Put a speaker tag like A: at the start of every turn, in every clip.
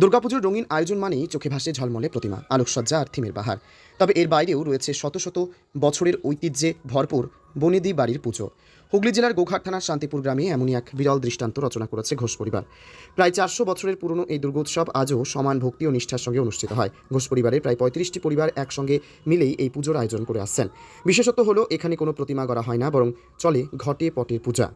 A: দুর্গাপুজোর রঙিন আয়োজন মানেই চোখে ভাসে ঝলমলে প্রতিমা, আলোকসজ্জা আর থিমের বাহার। তবে এর বাইরেও রয়েছে শত শত বছরের ঐতিহ্যে ভরপুর বনেদি বাড়ির পুজো। হুগলি জেলার গোঘাট থানার শান্তিপুর গ্রামে এমনই এক বিরল দৃষ্টান্ত রচনা করেছে ঘোষ পরিবার। প্রায় চারশো বছরের পুরনো এই দুর্গোৎসব আজও সমান ভক্তি ও নিষ্ঠার সঙ্গে অনুষ্ঠিত হয়। ঘোষ পরিবারের প্রায় পঁয়ত্রিশটি পরিবার একসঙ্গে মিলেই এই পুজোর আয়োজন করে আসছেন। বিশেষত হলো, এখানে কোনো প্রতিমা গড়া হয় না, বরং চলে ঘটে পটের পূজা।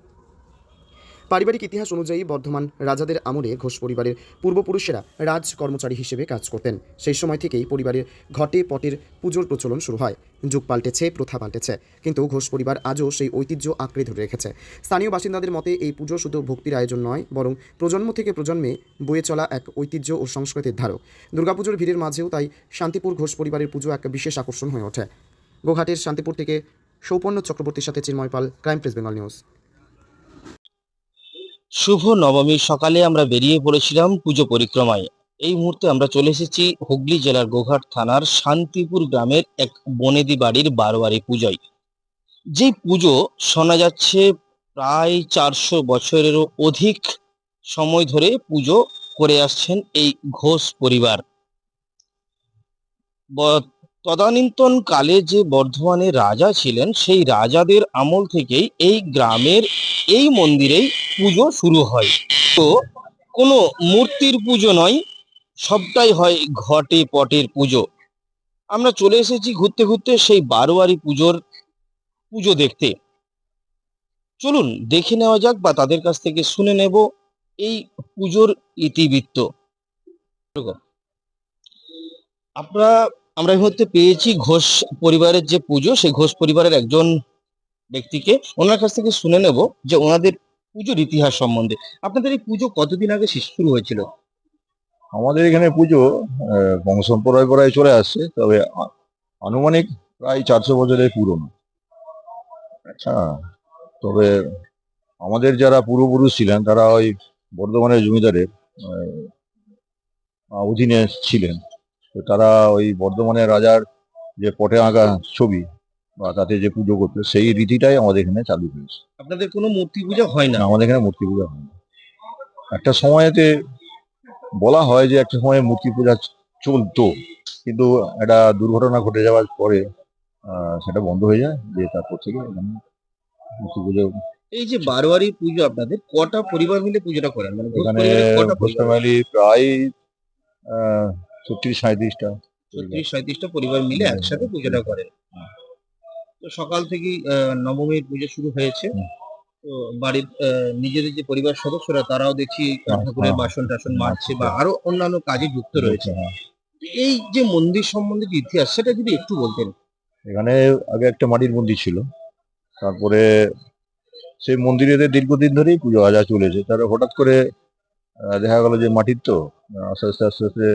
A: পারিবারিক ইতিহাস অনুযায়ী বর্ধমান রাজাদের আমলে ঘোষ পরিবারের পূর্বপুরুষেরা রাজ কর্মচারী হিসেবে কাজ করতেন। সেই সময় থেকেই পরিবারের ঘটে পটের পুজোর প্রচলন শুরু হয়। যুগ পাল্টেছে, প্রথা পাল্টেছে। কিন্তু ঘোষ পরিবার আজও সেই ঐতিহ্য আঁকড়ে ধরে রেখেছে। স্থানীয় বাসিন্দাদের মতে এই পুজো শুধু ভক্তির আয়োজন নয়, বরং প্রজন্ম থেকে প্রজন্মে বয়ে চলা এক ঐতিহ্য ও সংস্কৃতির ধারক। দুর্গাপুজোর ভিড়ের মাঝেও তাই শান্তিপুর ঘোষ পরিবারের পুজো এক বিশেষ আকর্ষণ হয়ে ওঠে। গোঘাটের শান্তিপুর থেকে সৌপর্ণ চক্রবর্তীর সাথে Chinmoy Pal, crime press, Bengal news.
B: শুভ নবমী সকালে আমরা বেরিয়ে পড়েছিলাম পুজো পরিক্রমায়। এই মুহূর্তে আমরা চলে এসেছি হুগলি জেলার গোঘাট থানার শান্তিপুর গ্রামের এক বনেদি বাড়ির বারোয়ারি পুজোয়। যে পুজো শোনা যাচ্ছে প্রায় চারশো বছরেরও অধিক সময় ধরে পুজো করে আসছেন এই ঘোষ পরিবার। তদানীন্তন কালে যে বর্ধমানের রাজা ছিলেন, সেই রাজাদের আমল থেকেই এই গ্রামের এই মন্দিরেই পুজো শুরু হয়। তো কোনো মূর্তির পুজো নয়, সবটাই হয় ঘটে পটের পুজো। আমরা চলে এসেছি ঘুরতে ঘুরতে সেই বারোয়ারি পুজোর পুজো দেখতে। চলুন দেখে নেওয়া যাক বা তাদের কাছ থেকে শুনে নেব এই পুজোর ইতিবৃত্ত। আমরা আমরা এই মুহূর্তে পেয়েছি ঘোষ পরিবারের যে পুজো সেই ঘোষ পরিবারের একজন ব্যক্তিকে ওনার কাছ থেকে শুনে নেব যে ওনাদের পুজোর ইতিহাস সম্বন্ধে। আপনাদের এই পুজো কতদিন আগে শুরু হয়েছিল?
C: আমাদের এখানে পুজো বংশ পরম্পরায় চলে আসছে তবে আনুমানিক প্রায় চারশো বছরের পুরনো। হ্যাঁ তবে আমাদের যারা পূর্বপুরুষ ছিলেন তারা ওই বর্ধমানের জমিদারের অধীনে ছিলেন। তো তারা ওই বর্ধমানের রাজার যে পটে আঁকা ছবি বা তাতে যে পুজো করতো সেই রীতিটাই আমাদের এখানে চালু হয়েছে।
B: আপনাদের কোনো মূর্তি পূজা হয় না?
C: আমাদের এখানে মূর্তি পূজা হয় না। একটা সময়তে বলা হয় যে একটা সময় মূর্তি পূজা চলতো কিন্তু একটা দুর্ঘটনা ঘটে যাওয়ার পরে সেটা বন্ধ হয়ে যায় যে তারপর থেকে এখানে মূর্তি পুজো
B: এই যে বারোয়ারি পুজো আপনাদের কটা পরিবার মিলে পুজোটা করেন? মানে
C: এখানে প্রায় ছত্রিশ সাঁত্রিশটা
B: ছত্রিশ সাঁত্রিশটা পরিবার মিলে একসাথে পুজোটা করেন তো সকাল থেকেই নবমীর পুজো শুরু হয়েছে। তো বাড়ির নিজেদের যে পরিবার সদস্যরা তারাও দেখছি
C: হ্যাঁ,
B: ঠাকুরের
C: হ্যাঁ।
B: বাসন টাসন মারছে বা
C: হ্যাঁ।
B: আরও অন্যান্য কাজে যুক্ত রয়েছে।
C: হ্যাঁ।
B: এই যে মন্দির সম্বন্ধে যে ইতিহাস সেটা যদি একটু বলতেন।
C: এখানে আগে একটা মাটির মন্দির ছিল। তারপরে সেই মন্দিরেতে দীর্ঘদিন ধরেই পুজো আজা চলেছে। তার হঠাৎ করে দেখা গেল যে মাটির তো আস্তে আস্তে আস্তে আস্তে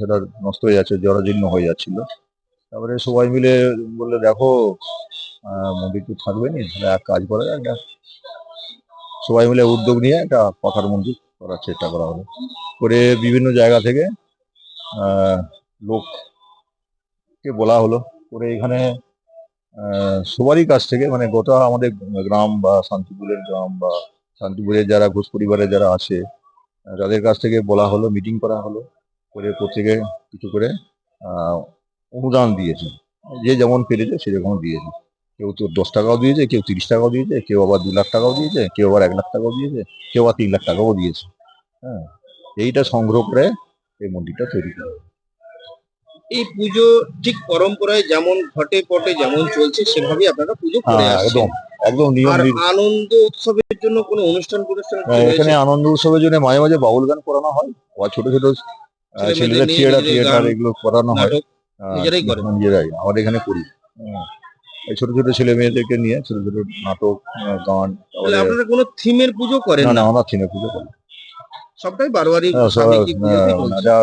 C: সেটা নষ্ট হয়ে যাচ্ছে, জরাজীর্ণ হয়ে যাচ্ছিল। তারপরে সবাই মিলে বললে, দেখো মন্দির তো থাকবে নি, তাহলে এক কাজ করা একটা সবাই মিলে উদ্যোগ নিয়ে একটা পাখার মন্দির করার চেষ্টা করা হলো। করে বিভিন্ন জায়গা থেকে লোককে বলা হলো। করে এখানে সবারই কাছ থেকে মানে গোটা আমাদের গ্রাম বা শান্তিপুরের গ্রাম বা শান্তিপুরের যারা ঘোষ পরিবারের যারা আছে তাদের কাছ থেকে বলা হলো মিটিং করা হলো করে প্রত্যেকে কিছু করে অনুদান দিয়েছে। যে যেমন পেরেছে সেরকম দিয়েছে। কেউ তো দশ টাকাও দিয়েছে কেউ তিরিশ টাকাও দিয়েছে কেউ আবার দু লাখ টাকাও দিয়েছে কেউ আবার এক লাখ টাকাও দিয়েছে কেউ আবার তিন লাখ টাকাও দিয়েছে। হ্যাঁ এইটা সংগ্রহ করে এই মন্দিরটা তৈরি করা
B: এই পুজো ঠিক পরম্পরায় যেমন ঘটে পটে যেমন চলছে সেভাবেই আপনারা পুজো করে
C: হ্যাঁ একদম। একদম নিয়ম
B: আর আনন্দ উৎসবের জন্য কোনো অনুষ্ঠান প্রতিষ্ঠান
C: হ্যাঁ, এখানে আনন্দ উৎসবের জন্য মাঝে মাঝে বাউল গান করানো হয়। আবার ছোট ছোট ছেলেদের থিয়েটার থিয়েটার এগুলো করানো হয়।
B: নিজেরাই?
C: নিজেরাই। আমাদের এখানে করি। হ্যাঁ। এই ছোট ছোট ছেলে মেয়েদেরকে নিয়ে ছোট ছোট নাটক গান
B: আপনারা কোনো থিমের পুজো করেন
C: না আমরা থিনে পুজো করি
B: সবটাই বারোয়ারি
C: হ্যাঁ, সব-
B: পুজোতেই
C: আহ,
B: চলছে।
C: এটা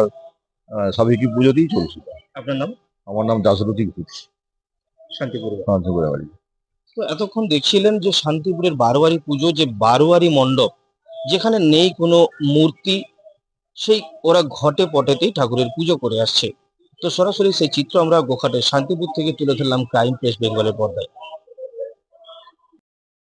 C: আহ, সাবেকি পুজোতেই চলছে।
B: আপনার নাম?
C: আমার নাম দাসরথী ঘোষ।
B: শান্তিপুর।
C: শান্তিপুরা বাড়ি।
B: তো এতক্ষণ দেখছিলেন যে শান্তিপুরের বারোয়ারি পুজো যে বারোয়ারি মণ্ডপ, যেখানে নেই কোনো মূর্তি, সেই ওরা ঘটে পটেতেই ঠাকুরের পুজো করে আসছে। তো সরাসরি সেই চিত্র আমরা গোখাটে শান্তিপুর থেকে তুলে ধরলাম ক্রাইম প্রেস বেঙ্গলের পর্দায়।